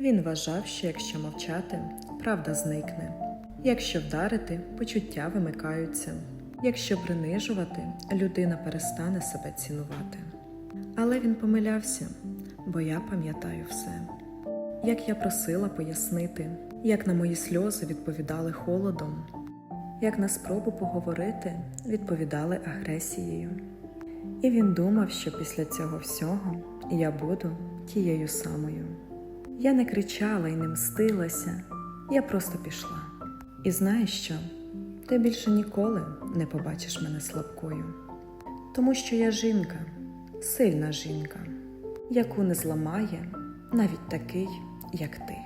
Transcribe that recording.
Він вважав, що якщо мовчати, правда зникне. Якщо вдарити, почуття вимикаються. Якщо принижувати, людина перестане себе цінувати. Але він помилявся, бо я пам'ятаю все. Як я просила пояснити, як на мої сльози відповідали холодом, як на спробу поговорити відповідали агресією. І він думав, що після цього всього я буду тією самою. Я не кричала і не мстилася, я просто пішла. І знаєш що? Ти більше ніколи не побачиш мене слабкою, тому що я жінка, сильна жінка, яку не зламає навіть такий, як ти.